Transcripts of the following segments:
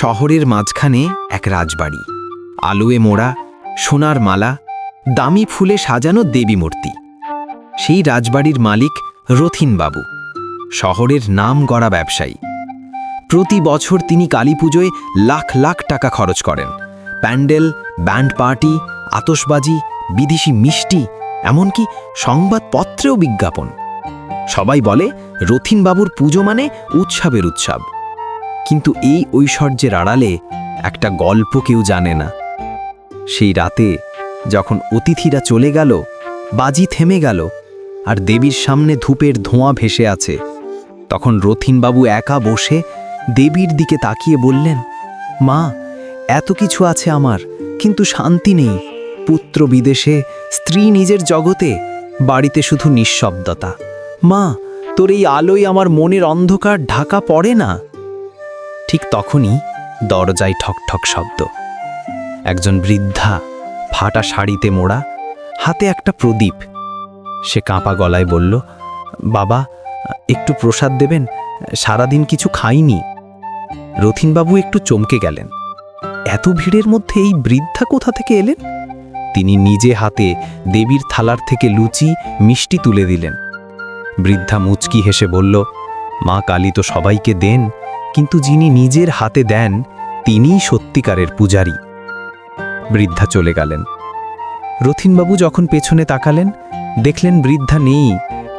শহরের মাঝখানে এক রাজবাড়ি। আলোয় মোড়া, সোনার মালা, দামি ফুলে সাজানো দেবী মূর্তি। সেই রাজবাড়ির মালিক রথিনবাবু, শহরের নাম গড়া ব্যবসায়ী। প্রতি বছর তিনি কালী পুজোয় লাখ লাখ টাকা খরচ করেন। প্যান্ডেল, ব্যান্ড পার্টি আতসবাজি বিদেশি মিষ্টি, এমনকি সংবাদপত্রেও বিজ্ঞাপন। সবাই বলে, রথিনবাবুর পুজো মানে উৎসবের উৎসব। কিন্তু এই ঐশ্বর্যের আড়ালে একটা গল্প কেউ জানে না। সেই রাতে যখন অতিথিরা চলে গেল, বাজি থেমে গেল আর দেবীর সামনে ধূপের ধোঁয়া ভেসে আছে, তখন রথিনবাবু একা বসে দেবীর দিকে তাকিয়ে বললেন, মা, এত কিছু আছে আমার, কিন্তু শান্তি নেই। পুত্র বিদেশে, স্ত্রী নিজের জগতে, বাড়িতে শুধু নিঃশব্দতা। মা, তোর এই আলোয় আমার মনের অন্ধকার ঢাকা পড়ে না? ঠিক তখনই দরজায় ঠকঠক শব্দ। একজন বৃদ্ধা ফাটা শাড়িতে মোড়া, হাতে একটা প্রদীপ। সে কাঁপা গলায় বলল, বাবা, একটু প্রসাদ দেবেন? সারাদিন কিছু খাইনি। রথিনবাবু একটু চমকে গেলেন। এত ভিড়ের মধ্যে এই বৃদ্ধা কোথা থেকে এলেন? তিনি নিজে হাতে দেবীর থালার থেকে লুচি, মিষ্টি তুলে দিলেন। বৃদ্ধা মুচকি হেসে বলল, মা কালী তো সবাইকে দেন। কিন্তু যিনি নিজের হাতে দেন, তিনিই সত্যিকারের পূজারী। বৃদ্ধা চলে গেলেন। রথিনবাবু যখন পেছনে তাকালেন, দেখলেন বৃদ্ধা নেই,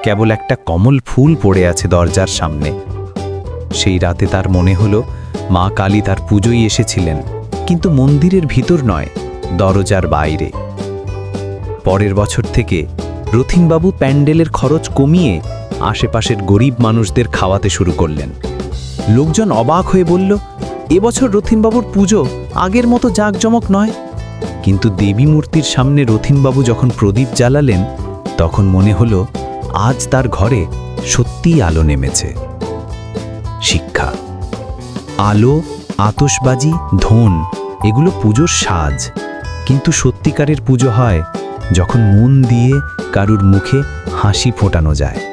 কেবল একটা কমল ফুল পড়ে আছে দরজার সামনে। সেই রাতে তার মনে হলো, মা কালী তার পুজোই এসেছিলেন, কিন্তু মন্দিরের ভিতর নয়, দরজার বাইরে। পরের বছর থেকে রথিনবাবু প্যান্ডেলের খরচ কমিয়ে আশেপাশের গরিব মানুষদের খাওয়াতে শুরু করলেন। লোকজন অবাক হয়ে বলল এবছর রথিনবাবুর পুজো আগের মতো জাঁকজমক নয়? কিন্তু দেবী মূর্তির সামনে রথিনবাবু যখন প্রদীপ জ্বালালেন, তখন মনে হলো, আজ তার ঘরে সত্যিই আলো নেমেছে। শিক্ষা, আলো আতসবাজি ধন, এগুলো পুজোর সাজ। কিন্তু সত্যিকারের পুজো হয় যখন মন দিয়ে কারুর মুখে হাসি ফোটানো যায়।